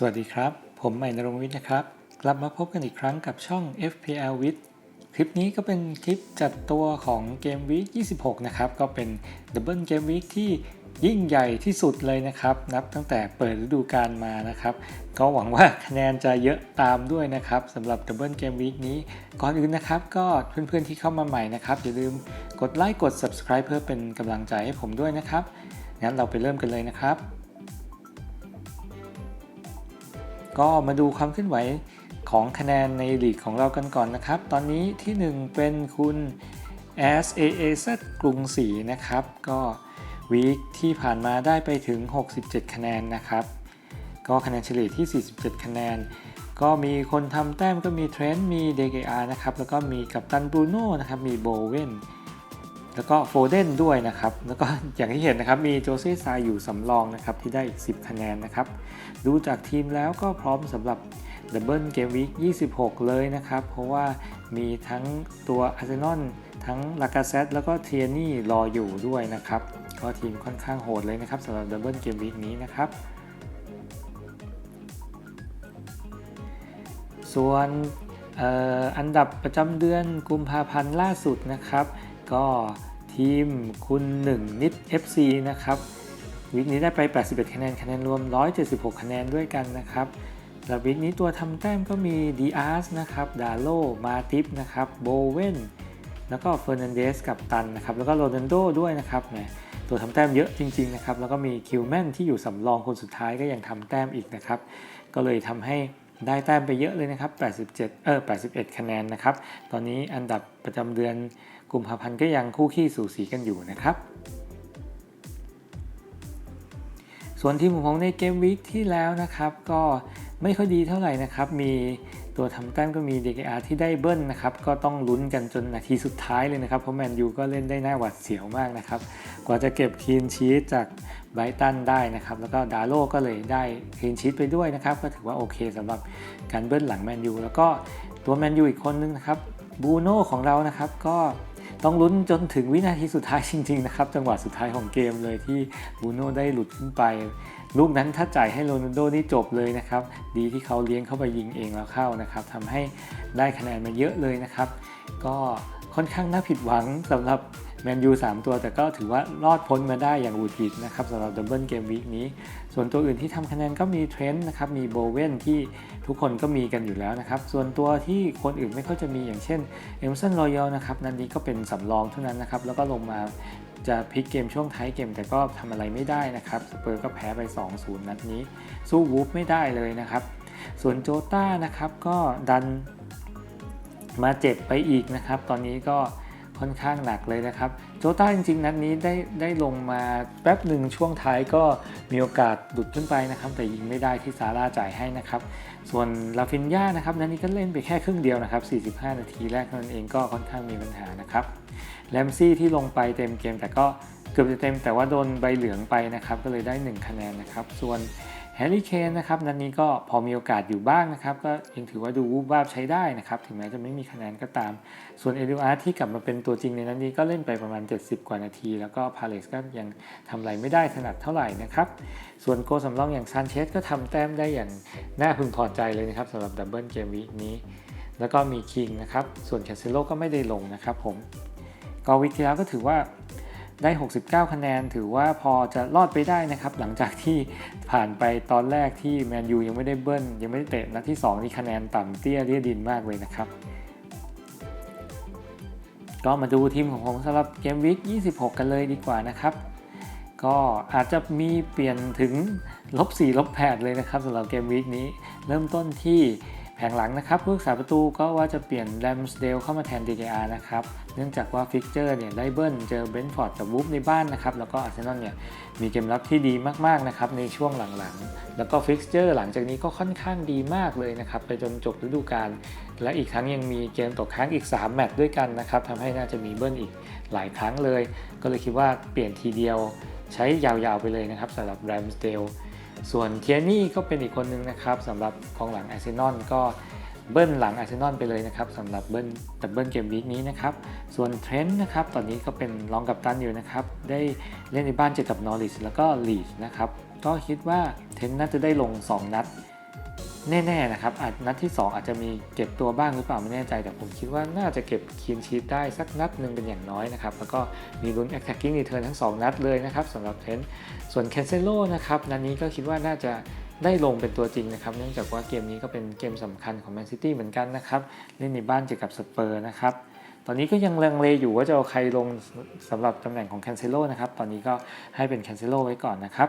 สวัสดีครับ ผมใหม่นรงวิทย์นะครับ กลับมาพบกันอีกครั้งกับช่อง FPL w i t คลิปนี้ก็เป็นคลิปจัดตัวของเกมวีค26 นะครับ ก็เป็นดับเบิลเกมวีคที่ยิ่งใหญ่ที่สุดเลยนะครับ นับตั้งแต่เปิดฤดูกาลมานะครับ ก็หวังว่าคะแนนจะเยอะตามด้วยนะครับสำหรับดับเบิลเกมวีคนี้ ก่อนอื่นนะครับ ก็เพื่อนๆที่เข้ามาใหม่นะครับ อย่าลืมกดไลค์กด subscribe เพื่อเป็นกำลังใจให้ผมด้วยนะครับงั้นเราไปเริ่มกันเลยนะครับ ก็มาดูความเคลื่อนไหวของคะแนนในลีกของเรากันก่อนนะครับ ตอนนี้ที่ 1 เป็นคุณ SAAZ กรุงศรีนะครับ ก็วีคที่ผ่านมาได้ไปถึง 67 คะแนนนะครับ ก็คะแนนเฉลี่ยที่ 47 คะแนน ก็มีคนทำแต้มก็มีเทรนต์มี DKR นะครับ แล้วก็มีกัปตันบรูโน่นะครับ มีโบเวน แล้วก็โฟเดนด้วยนะครับ แล้วก็อย่างที่เห็นนะครับมีโจเซ่ซายอยู่สำรองนะครับที่ได้อีก 10 คะแนนนะครับ ดูจากทีมแล้วก็พร้อมสำหรับดับเบิลเกมวีค26 เลยนะครับ เพราะว่ามีทั้งตัวอาร์เซนอลทั้งลากาเซตแล้วก็เทียนี่รออยู่ด้วยนะครับ ก็ทีมค่อนข้างโหดเลยนะครับสำหรับดับเบิลเกมวีคนี้นะครับส่วนอออันดับประจำเดือนกุมภาพันธ์ล่าสุดนะครับ ก็ ทีมคุณ1นิด FC นะครับวิกนี้ได้ไป 81 คะแนน คะแนนรวม 176 คะแนนด้วยกันนะครับและวิกนี้ตัวทำแต้มก็มีดีอาร์สนะครับ ดาโล มาติฟนะครับ โบเวนแล้วก็เฟอร์นันเดสกับตันนะครับ แล้วก็โรนันโดด้วยนะครับแหมตัวทำแต้มเยอะจริง ๆ นะครับ แล้วก็มีคิวแมนที่อยู่สำรองคนสุดท้ายก็ยังทำแต้มอีกนะครับ ก็เลยทำให้ ได้แต้มไปเยอะเลยนะครับ 87 เออ 81 คะแนนนะครับ ตอนนี้อันดับประจำเดือนกุมภาพันธ์ก็ยังคู่ขี้สูสีกันอยู่นะครับ ส่วนทีมของในเกมวีคที่แล้วนะครับ ก็ไม่ค่อยดีเท่าไหร่นะครับ มี ตัวทำแต้มก็มี DKR ที่ได้เบิ้ลนะครับ ก็ต้องลุ้นกันจนนาทีสุดท้ายเลยนะครับ เพราะแมนยูก็เล่นได้หน่าหวาดเสียวมากนะครับ กว่าจะเก็บคีนชีสจากไบรตันได้นะครับ แล้วก็ดาโลก็เลยได้คีนชีสไปด้วยนะครับ ก็ถือว่าโอเคสำหรับการเบิ้ลหลังแมนยูแล้วก็ตัวแมนยูอีกคนนึงนะครับบูโน่ของเรานะครับก็ต้องลุ้นจนถึงวินาทีสุดท้ายจริงๆนะครับ จังหวะสุดท้ายของเกมเลยที่บูโน่ได้หลุดขึ้นไป ลูกนั้นถ้าจ่ายให้โรนัลโดนี่จบเลยนะครับ ดีที่เขาเลี้ยงเข้าไปยิงเองแล้วเข้านะครับทำให้ได้คะแนนมาเยอะเลยนะครับ ก็ค่อนข้างน่าผิดหวังสำหรับแมนยู3ตัวแต่ก็ถือว่ารอดพ้นมาได้อย่างบุดหวิดนะครับสำหรับดับเบิลเกมวีคนี้ ส่วนตัวอื่นที่ทำคะแนนก็มีเทรนต์นะครับมีโบเวนที่ทุกคนก็มีกันอยู่แล้วนะครับ ส่วนตัวที่คนอื่นไม่ค่อยจะมีอย่างเช่นเอมสันรอยัลนะครับนันนี้ก็เป็นสำรองเท่านั้นนะครับ แล้วก็ลงมา จะพลิกเกมช่วงท้ายเกมแต่ก็ทำอะไรไม่ได้นะครับสเปอร์ก็แพ้ไป 2-0 นัดนี้ สู้วูฟไม่ได้เลยนะครับ ส่วนโจต้านะครับก็ดันมาเจ็บไปอีกนะครับ ตอนนี้ก็ ค่อนข้างหนักเลยนะครับโจต้าจริงๆ นัดนี้ได้ได้ลงมาแป๊บหนึ่งช่วงท้ายก็มีโอกาสดุดขึ้นไปนะครับ แต่ยิงไม่ได้ที่ซาร่าจ่ายให้นะครับ ส่วนลาฟินยานะครับนัดนี้ก็เล่นไปแค่ครึ่งเดียวนะครับ 45 นาทีแรกนั้นเองก็ค่อนข้างมีปัญหานะครับแรมซี่ที่ลงไปเต็มเกมแต่ก็เกือบจะเต็มแต่ว่าโดนใบเหลืองไปนะครับ ก็เลยได้ 1 คะแนนนะครับ ส่วน แฮร์รี่เคนนะครับนัดนนี้ก็พอมีโอกาสอยู่บ้างนะครับ ก็ยังถือว่าดูวูบวาบใช้ได้นะครับ ถึงแม้จะไม่มีคะแนนก็ตาม ส่วนเอลิอาร์ที่กลับมาเป็นตัวจริงในนัดนนี้ก็เล่นไปประมาณ 70 กว่านาที แล้วก็พาเลสก็ยังทำอะไรไม่ได้ถนัดเท่าไหร่นะครับ ส่วนโกสำรองอย่างซานเชสก็ทำแต้มได้อย่างน่าพึงพอใจเลยนะครับสำหรับดับเบิลเกมวีนี้ แล้วก็มีคิงนะครับส่วนแคสเซโลก็ไม่ได้ลงนะครับผมก็วิกที่แล้วก็ถือว่า ได้ 69 คะแนน ถือว่าพอจะรอดไปได้นะครับ หลังจากที่ผ่านไปตอนแรกที่แมนยูยังไม่ได้เบิ้ล ยังไม่ได้เตะนัดที่ 2 นี่คะแนนต่ำเตี้ยเรียดินมากเลยนะครับ ก็มาดูทีมของผมสำหรับเกมวิก26 กันเลยดีกว่านะครับ ก็อาจจะมีเปลี่ยนถึงลบ4ลบ8เลยนะครับสำหรับเกมวิกนี้ เริ่มต้นที่ แผงหลังนะครับผู้รักษาประตูก็ว่าจะเปลี่ยนแรมสเดลเข้ามาแทน DKR นะครับ เนื่องจากว่าฟิกเจอร์เนี่ยได้เบิ้ลเจอเบนฟอร์ดกับวูฟในบ้านนะครับ แล้วก็อาร์เซนอลเนี่ยมีเกมรับที่ดีมากๆนะครับในช่วงหลังๆ แล้วก็ฟิกเจอร์หลังจากนี้ก็ค่อนข้างดีมากเลยนะครับไปจนจบฤดูกาล และอีกทั้งยังมีเกมตกค้างอีก 3 แมตช์ด้วยกันนะครับทำให้น่าจะมีเบิ้ลอีกหลายครั้งเลย ก็เลยคิดว่าเปลี่ยนทีเดียวใช้ยาวๆไปเลยนะครับสำหรับแรมสเดล ส่วนเทียนี่ก็เป็นอีกคนนึงนะครับสำหรับกองหลังอาร์เซนอลก็เบิ้ลหลังอาร์เซนอลไปเลยนะครับสำหรับเบิ้ลดับเบิลเกมวีคนี้นะครับ ส่วนเทรนด์นะครับตอนนี้ก็เป็นรองกับตันอยู่นะครับ ได้เล่นในบ้านเจอกับนอริสแล้วก็ลีชนะครับ ก็คิดว่าเทรนด์น่าจะได้ลง 2 นัด แน่ๆนะครับอาจนัดที่ 2 อาจจะมีเก็บตัวบ้างหรือเปล่าไม่แน่ใจ แต่ผมคิดว่าน่าจะเก็บคีนชีตได้สักนัดหนึ่งเป็นอย่างน้อยนะครับ แล้วก็มีลุ้น attacking return ทั้ง 2 นัดเลยนะครับสำหรับเทนส่วน Cancelo นะครับนัดนี้ก็คิดว่าน่าจะได้ลงเป็นตัวจริงนะครับ เนื่องจากว่าเกมนี้ก็เป็นเกมสำคัญของแมนซิตี้เหมือนกันนะครับเล่นในบ้านเจอกับสเปอร์นะครับตอนนี้ก็ยังลังเลอยู่ว่าจะเอาใครลงสำหรับตำแหน่งของ Cancelo นะครับตอนนี้ก็ให้เป็น Cancelo ไว้ก่อนนะครับ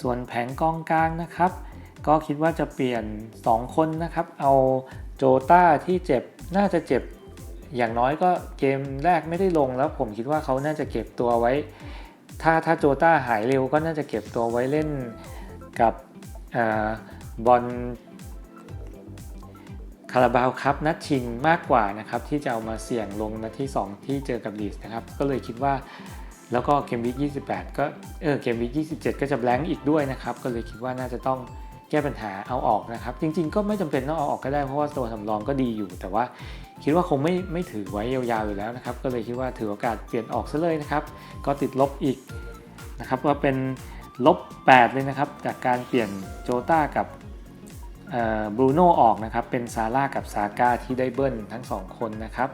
ส่วนแผงกองกลางนะครับ ก็คิดว่าจะเปลี่ยน 2 คนนะครับ เอาโจต้าที่เจ็บน่าจะเจ็บ อย่างน้อยก็เกมแรกไม่ได้ลงแล้ว ผมคิดว่าเขาน่าจะเก็บตัวไว้ ถ้าถ้าโจต้าหายเร็วก็น่าจะเก็บตัวไว้เล่นกับบอลคาราบาวครับนัดชิงมากกว่านะครับที่จะเอามาเสี่ยงลงนัดที่ 2 ที่เจอกับลีสนะครับ ก็เลยคิดว่า แล้วก็เกมวิก28 ก็เออเกมวิก27 ก็จะแบงค์อีกด้วยนะครับ ก็เลยคิดว่าน่าจะต้องแก้ปัญหาเอาออกนะครับ จริง ๆ ก็ไม่จำเป็นต้องเอาออกก็ได้เพราะว่าตัวสำรองก็ดีอยู่ แต่ว่าคิดว่าคงไม่ไม่ถือไว้ยาวๆอยู่แล้วนะครับ ก็เลยคิดว่าถือโอกาสเปลี่ยนออกซะเลยนะครับ ก็ติดลบอีกนะครับว่าเป็นลบ 8 เลยนะครับ จากการเปลี่ยนโจต้ากับบรูโน่ออกนะครับ เป็นซาร่ากับซาก้าที่ได้เบิ้ลทั้ง 2 คนนะครับ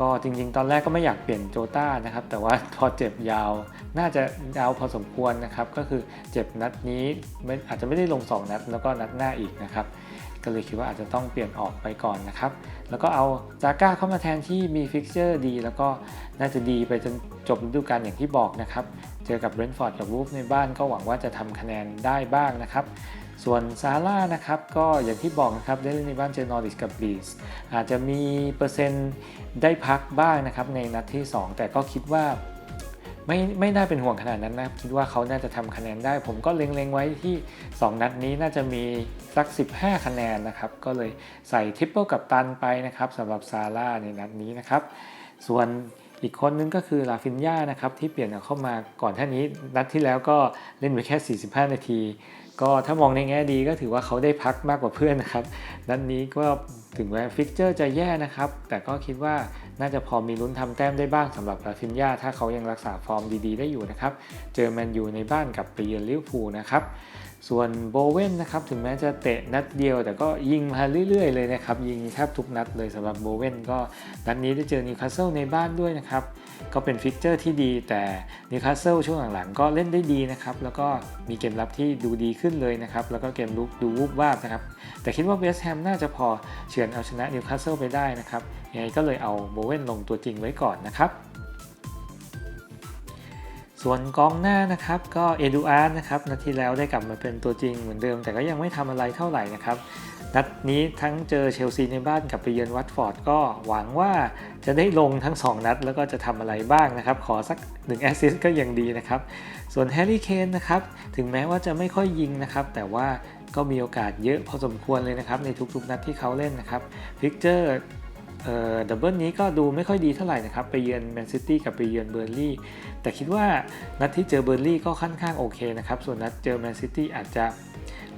ก็จริงๆ ตอนแรกก็ไม่อยากเปลี่ยนโจต้านะครับ แต่ว่าพอเจ็บยาว น่าจะยาวพอสมควรนะครับ ก็คือเจ็บนัดนี้อาจจะไม่ได้ลง 2 นัด แล้วก็นัดหน้าอีกนะครับ ก็เลยคิดว่าอาจจะต้องเปลี่ยนออกไปก่อนนะครับ แล้วก็เอาซาก้าเข้ามาแทนที่มีฟิกเจอร์ดี แล้วก็น่าจะดีไปจนจบฤดูกาลอย่างที่บอกนะครับ เจอกับเบรนท์ฟอร์ดกับวูฟในบ้านก็หวังว่าจะทำคะแนนได้บ้างนะครับ ส่วนซาร่านะครับก็อย่างที่บอกนะครับได้เล่นในบ้านเจอนอริสกับบีสอาจจะมีเปอร์เซ็นต์ได้พักบ้างนะครับในนัดที่ 2 แต่ก็คิดว่าไม่ไม่น่าเป็นห่วงขนาดนั้นนะคิดว่าเขาน่าจะทำคะแนนได้ ผมก็เล็งๆไว้ที่ 2 นัดนี้น่าจะมีสัก 15 คะแนนนะครับ ก็เลยใส่ทริปเปิลกับตันไปนะครับสำหรับซาร่าในนัดนี้นะครับ ส่วนอีกคนนึงก็คือลาฟินยานะครับที่เปลี่ยนเข้ามาก่อนท่านี้นัดที่แล้วก็เล่นไปแค่ 45 นาที ก็ถ้ามองในแง่ดีก็ถือว่าเขาได้พักมากกว่าเพื่อนนะครับ นัดนนี้ก็ถึงแม้ฟิกเจอร์จะแย่นะครับ แต่ก็คิดว่าน่าจะพอมีลุ้นทำแต้มได้บ้างสำหรับลาฟินยาถ้าเขายังรักษาฟอร์มดีๆ ได้อยู่นะครับ เจอแมนยูในบ้านกับเปเยือนลิเวอร์พูลนะครับ ส่วนโบเวนนะครับถึงแม้จะเตะนัดเดียว แต่ก็ยิงมาเรื่อยๆเลยนะครับ ยิงแทบทุกนัดเลยสำหรับโบเวนก็นัดนี้ได้เจอนิวคาสเซิลในบ้านด้วยนะครับ ก็เป็นฟิกเจอร์ที่ดี แต่นิวคาสเซิลช่วงหลังๆก็เล่นได้ดีนะครับ แล้วก็มีเกมรับที่ดูดีขึ้นเลยนะครับ แล้วก็เกมลุกดูวูบวาบนะครับ แต่คิดว่าเวสต์แฮมน่าจะพอเฉือนเอาชนะนิวคาสเซิลไปได้นะครับยังไงก็เลยเอาโบเวนลงตัวจริงไว้ก่อนนะครับ ส่วนกองหน้านะครับก็เอดูอาร์นะครับนัดที่แล้วได้กลับมาเป็นตัวจริงเหมือนเดิม แต่ก็ยังไม่ทำอะไรเท่าไหร่นะครับนัดนี้ทั้งเจอเชลซีในบ้านกับไปเยือนวัตฟอร์ดก็หวังว่าจะได้ลงทั้ง 2 นัด แล้วก็จะทำอะไรบ้างนะครับ ขอสัก1แอสซิสต์ก็ยังดีนะครับ ส่วนแฮร์รี่เคนนะครับถึงแม้ว่าจะไม่ค่อยยิงนะครับ แต่ว่าก็มีโอกาสเยอะพอสมควรเลยนะครับ ในทุกๆนัดที่เขาเล่นนะครับพิกเจอร์ ดับเบิลนี้ก็ดูไม่ค่อยดีเท่าไหร่นะครับ ไปเยือนแมนซิตี้กับไปเยือนเบอร์ลี่ แต่คิดว่านัดที่เจอเบอร์ลี่ก็ค่อนข้างโอเคนะครับ ส่วนนัดเจอแมนซิตี้อาจจะ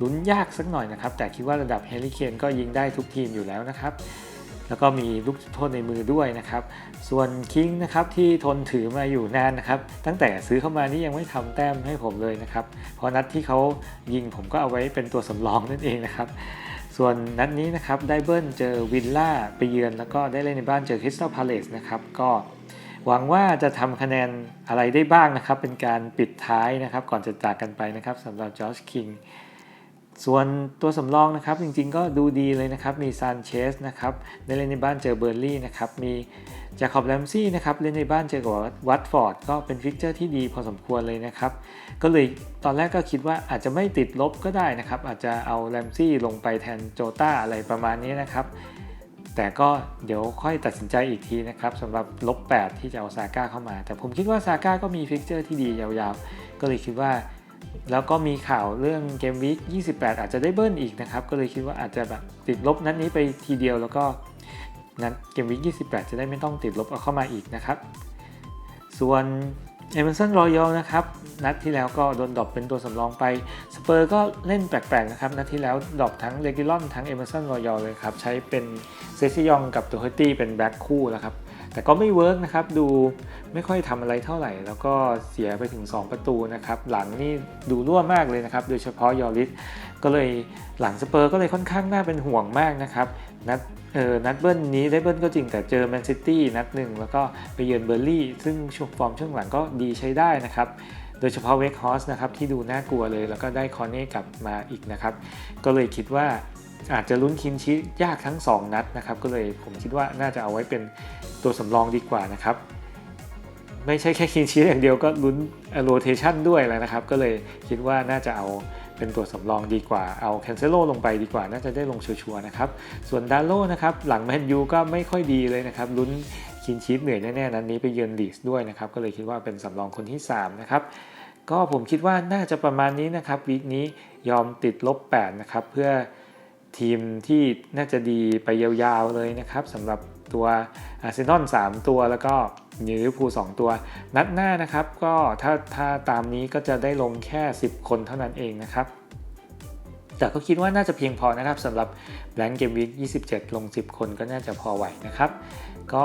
ลุ้นยากสักหน่อยนะครับ แต่คิดว่าระดับแฮร์รี่เคนก็ยิงได้ทุกทีมอยู่แล้วนะครับ แล้วก็มีลูกโทษในมือด้วยนะครับ ส่วนคิงนะครับที่ทนถือมาอยู่นานนะครับ ตั้งแต่ซื้อเข้ามานี่ยังไม่ทำแต้มให้ผมเลยนะครับ เพราะนัดที่เขายิงผมก็เอาไว้เป็นตัวสำรองนั่นเองนะครับ ส่วนนัดนี้นะครับได้เบิลเจอวิลล่าไปเยือน แล้วก็ได้เล่นในบ้านเจอคริสตัลพาเลสนะครับก็หวังว่าจะทำคะแนนอะไรได้บ้างนะครับ เป็นการปิดท้ายนะครับ ก่อนจะจากกันไปนะครับสำหรับจอร์จคิง ส่วนตัวสำรองนะครับจริงๆก็ดูดีเลยนะครับ มีซานเชสนะครับได้เล่นในบ้านเจอเบอร์ลี่นะครับ มีจาคอบแรมซี่นะครับเล่นในบ้านเจอกับวัตฟอร์ดก็เป็นฟิกเจอร์ที่ดีพอสมควรเลยนะครับ ก็เลยตอนแรกก็คิดว่าอาจจะไม่ติดลบก็ได้นะครับ อาจจะเอาแรมซี่ลงไปแทนโจต้าอะไรประมาณนี้นะครับ แต่ก็เดี๋ยวค่อยตัดสินใจอีกทีนะครับสำหรับลบ8ที่จะเอาซาก้าเข้ามา แต่ผมคิดว่าซาก้าก็มีฟิกเจอร์ที่ดียาวๆ ก็เลยคิดว่า แล้วก็มีข่าวเรื่องเกมวีค28 อาจจะได้เบิ้ลอีกนะครับ ก็เลยคิดว่าอาจจะแบบติดลบนัดนี้ไปทีเดียวแล้วก็นัดเกมวีค28 จะได้ไม่ต้องติดลบเอาเข้ามาอีกนะครับ ส่วนเอเมอร์สันรอยัลนะครับ นัดที่แล้วก็โดนดรอปเป็นตัวสำรองไปสเปอร์ก็เล่นแปลกๆนะครับ นัดที่แล้วดรอปทั้งเลกิลอนทั้งเอเมอร์สันรอยัลเลยครับ ใช้เป็นเซซิยองกับตัวเฮตตี้เป็นแบ็คคู่แล้วครับ แต่ก็ไม่เวิร์กนะครับ ดูไม่ค่อยทำอะไรเท่าไหร่ แล้วก็เสียไปถึง 2 ประตูนะครับ หลังนี่ดูรั่วมากเลยนะครับ โดยเฉพาะยอริสก็เลยหลังสเปอร์ก็เลยค่อนข้างน่าเป็นห่วงมากนะครับ นัดเออนัดเบิ้ลนี้ได้เบิ้ลก็จริงแต่เจอแมนซิตี้นัดหนึ่งแล้วก็ไปเยือนเบอร์ลี่ซึ่งช่วงฟอร์มช่วงหลังก็ดีใช้ได้นะครับโดยเฉพาะเวกฮอสนะครับที่ดูน่ากลัวเลยแล้วก็ได้คอนเน่กลับมาอีกนะครับ ก็เลยคิดว่า อาจจะลุ้นคินชียากทั้ง 2 นัดนะครับ ก็เลยผมคิดว่าน่าจะเอาไว้เป็นตัวสำรองดีกว่านะครับ ไม่ใช่แค่คินชีอย่างเดียวก็ลุ้นโรเทชันด้วยแล้วนะครับ ก็เลยคิดว่าน่าจะเอาเป็นตัวสำรองดีกว่า เอาแคนเซโลลงไปดีกว่า น่าจะได้ลงชัวร์ๆนะครับ ส่วนดาโลนะครับหลังแมนยูก็ไม่ค่อยดีเลยนะครับ ลุ้นคินชีเหนื่อยแน่ๆนั้นนี้ไปเยือนลีสด้วยนะครับ ก็เลยคิดว่าเป็นสำรองคนที่ 3 นะครับก็ผมคิดว่าน่าจะประมาณนี้นะครับวีคนี้ยอมติดลบ8นะครับเพื่อ ทีมที่น่าจะดีไปยาวๆเลยนะครับสำหรับตัวอาร์เซนอล3ตัวแล้วก็นิวลิเวอร์พูล2ตัว นัดหน้านะครับก็ถ้าถ้าตามนี้ก็จะได้ลงแค่ 10 คนเท่านั้นเองนะครับ แต่ก็คิดว่าน่าจะเพียงพอนะครับสำหรับแบงก์เกมวีค27 ลง 10 คนก็น่าจะพอไหวนะครับ ก็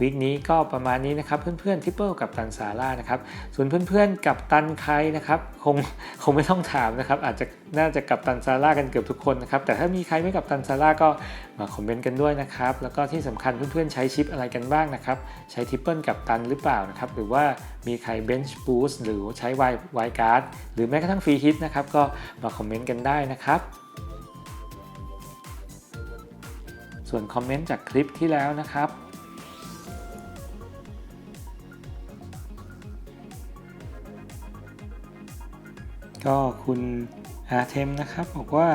วีคนี้ก็ประมาณนี้นะครับ เพื่อนๆทิปเปิลกับตันซาร่านะครับส่วนเพื่อนๆกับตันใครนะครับคงคงไม่ต้องถามนะครับ อาจจะน่าจะกับตันซาร่ากันเกือบทุกคนนะครับแต่ถ้ามีใครไม่กับตันซาร่าก็มาคอมเมนต์กันด้วยนะครับแล้วก็ที่สำคัญเพื่อนๆใช้ชิปอะไรกันบ้างนะครับใช้ทิปเปิลกับตันหรือเปล่านะครับหรือว่ามีใครเบนช์บูสต์หรือใช้ไวไวการ์ดหรือแม้กระทั่งฟรีฮิตนะครับก็มาคอมเมนต์กันได้นะครับส่วนคอมเมนต์จากคลิปที่แล้วนะครับ ก็คุณอาเทมนะครับ บอกว่า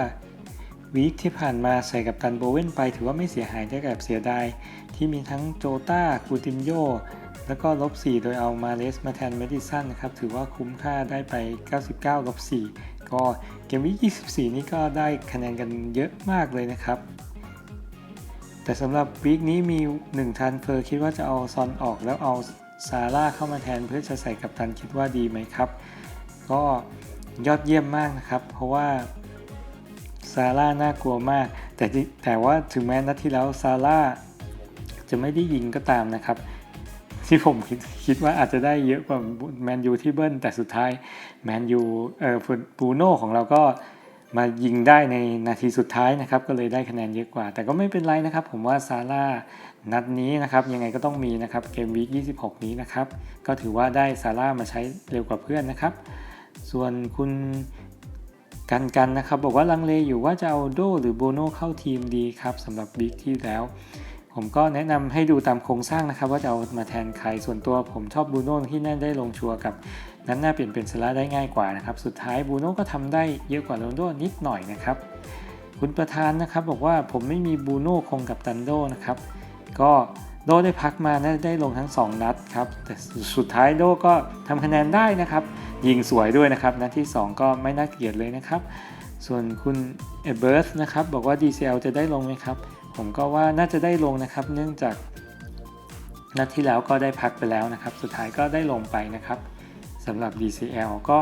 วีคที่ผ่านมาใส่กับตันโบเวนไป ถือว่าไม่เสียหายแต่กับเสียดาย ที่มีทั้งโจต้าคูตินโย แล้วก็ลบ 4 โดยเอามาเลสมาแทนเมดิสันนะครับ ถือว่าคุ้มค่าได้ไป 99ลบ4ก็เกมวีค24 นี้ก็ได้คะแนนกันเยอะมากเลยนะครับ แต่สำหรับวีคนี้มี 1 ทันเพอร์คิดว่าจะเอาซอนออกแล้วเอาซาร่าเข้ามาแทนเพื่อจะใส่กับตันคิดว่าดีไหมครับ ก็ ยอดเยี่ยมมากนะครับ เพราะว่าซาร่าน่ากลัวมาก แต่ที่แต่ว่าถึงแม้นัดที่แล้วซาร่าจะไม่ได้ยิงก็ตามนะครับ ที่ผมคิดคิดว่าอาจจะได้เยอะกว่าแมนยูที่เบิ้ลแต่สุดท้ายแมนยูเอ่อปูโน่ของเราก็มายิงได้ในนาทีสุดท้ายนะครับ ก็เลยได้คะแนนเยอะกว่า แต่ก็ไม่เป็นไรนะครับ ผมว่าซาร่านัดนี้นะครับ ยังไงก็ต้องมีนะครับเกมวีค26 นี้นะครับ ก็ถือว่าได้ซาร่ามาใช้เร็วกว่าเพื่อนนะครับ ส่วนคุณกันกันนะครับ บอกว่าลังเลอยู่ว่าจะเอาโดหรือโบโนเข้าทีมดีครับสำหรับบิ๊กที่แล้ว ผมก็แนะนำให้ดูตามโครงสร้างนะครับ ว่าจะเอามาแทนใครส่วนตัวผมชอบบูโน่ที่น่าได้ลงชัวร์กับนั้นน่าเปลี่ยนเป็นซาร่าได้ง่ายกว่านะครับ สุดท้ายบูโน่ก็ทำได้เยอะกว่าโรนโดนิดหน่อยนะครับ คุณประธานนะครับบอกว่าผมไม่มีบูโน่คงกับตันโดนะครับ ก็ โดได้พักมาน่าได้ลงทั้ง 2 นัดครับแต่สุดท้ายโดก็ทำคะแนนได้นะครับ ยิงสวยด้วยนะครับนัดที่ 2 ก็ไม่น่าเกลียดเลยนะครับ ส่วนคุณเอเบิร์สนะครับบอกว่า DCL จะได้ลงไหมครับ ผมก็ว่าน่าจะได้ลงนะครับ เนื่องจากนัดที่แล้วก็ได้พักไปแล้วนะครับ สุดท้ายก็ได้ลงไปนะครับสำหรับ DCL ก็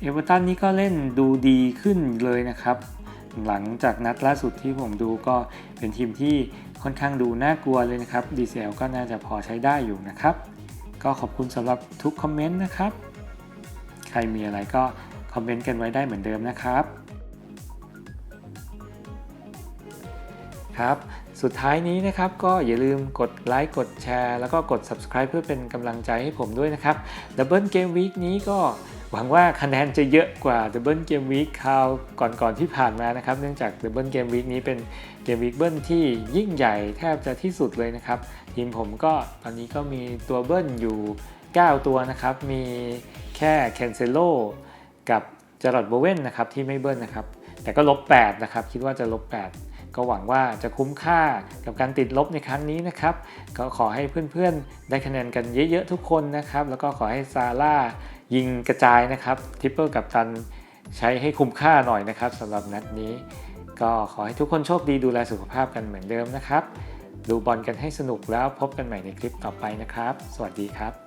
เอเวอร์ตันนี่ก็เล่นดูดีขึ้นเลยนะครับ หลังจากนัดล่าสุดที่ผมดูก็เป็นทีมที่ ค่อนข้างดูน่ากลัวเลยนะครับ DCL ก็น่าจะพอใช้ได้อยู่นะครับ ก็ขอบคุณสำหรับทุกคอมเมนต์นะครับ ใครมีอะไรก็คอมเมนต์กันไว้ได้เหมือนเดิมนะครับครับ สุดท้ายนี้นะครับก็อย่าลืมกดไลค์กดแชร์ แล้วก็กด subscribe เพื่อเป็นกำลังใจให้ผมด้วยนะครับ Double Game Week นี้ก็หวังว่าคะแนนจะเยอะกว่า Double Game Week คราวก่อนๆที่ผ่านมานะครับ เนื่องจาก Double Game Week นี้เป็น เกมวีคเบิ้ลที่ยิ่งใหญ่แทบจะที่สุดเลยนะครับ ทีมผมก็ตอนนี้ก็มีตัวเบิ้ลอยู่ 9 ตัวนะครับ มีแค่แคนเซโลกับจารอดโบเวนนะครับที่ไม่เบิ้ลนะครับ แต่ก็ลบ8นะครับ คิดว่าจะลบ 8 ก็หวังว่าจะคุ้มค่ากับการติดลบในครั้งนี้นะครับ ก็ขอให้เพื่อนๆ ได้คะแนนกันเยอะๆทุกคนนะครับ แล้วก็ขอให้ซาร่ายิงกระจายนะครับ ทิปเปิลกับตันใช้ให้คุ้มค่าหน่อยนะครับสำหรับนัดนี้ ก็ขอให้ทุกคนโชคดีดูแลสุขภาพกันเหมือนเดิมนะครับ ดูบอลกันให้สนุกแล้วพบกันใหม่ในคลิปต่อไปนะครับ สวัสดีครับ